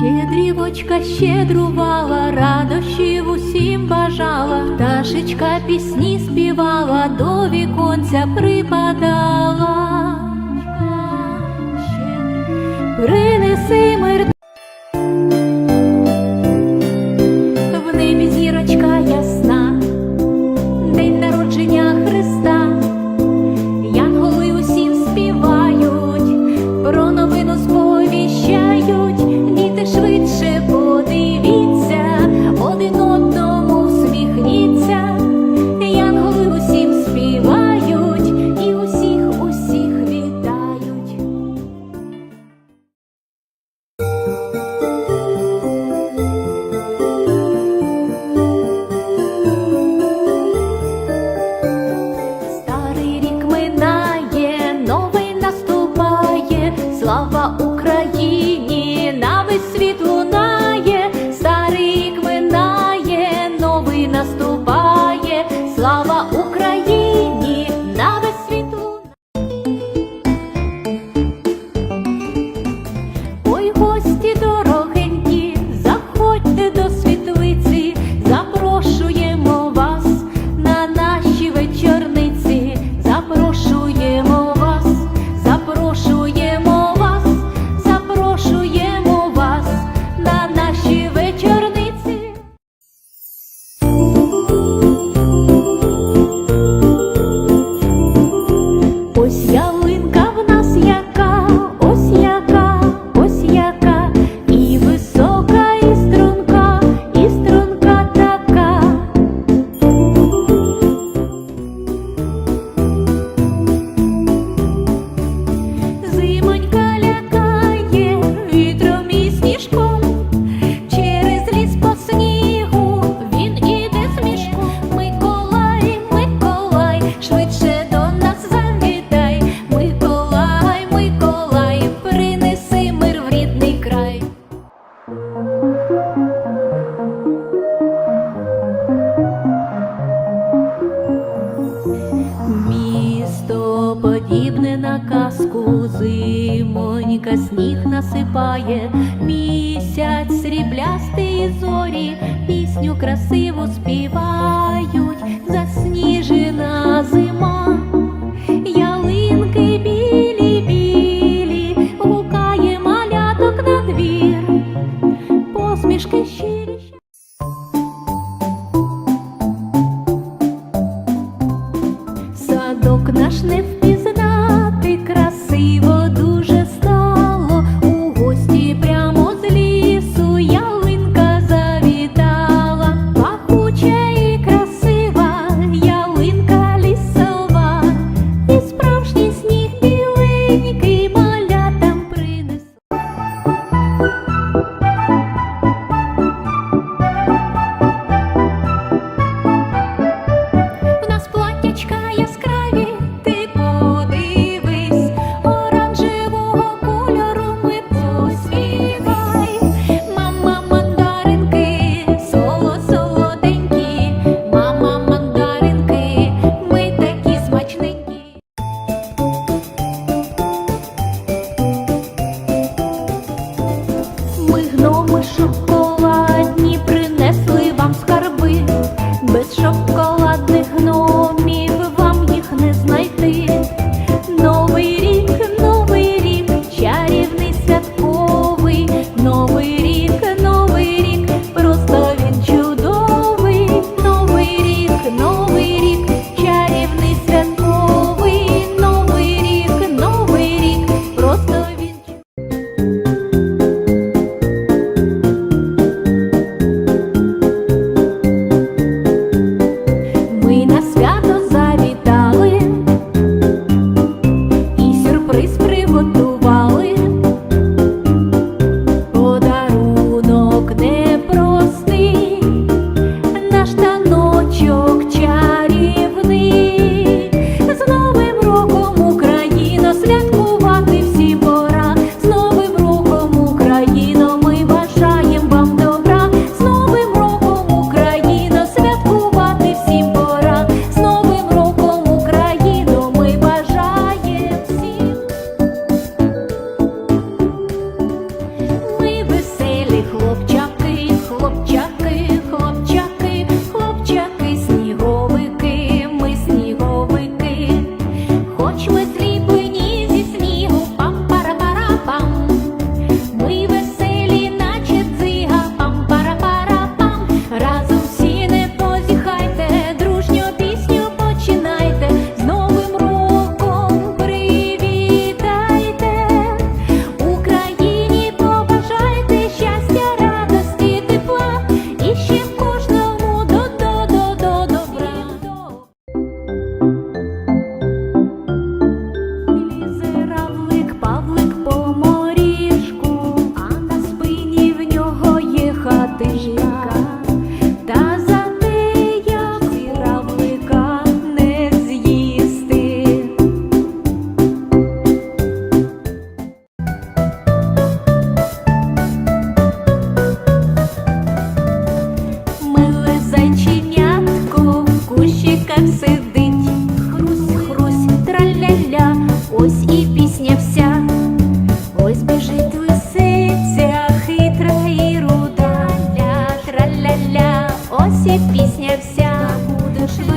Щедрівочка щедрувала, радощів усім бажала, пташечка пісні співала, до віконця припадала. Rain. Місто подібне на казку, зимонька сніг насипає, місяць сріблястий зорі, пісню красиву співають, засніжена зима. Садок наш не впав.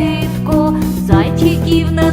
нитку, зайчиків не.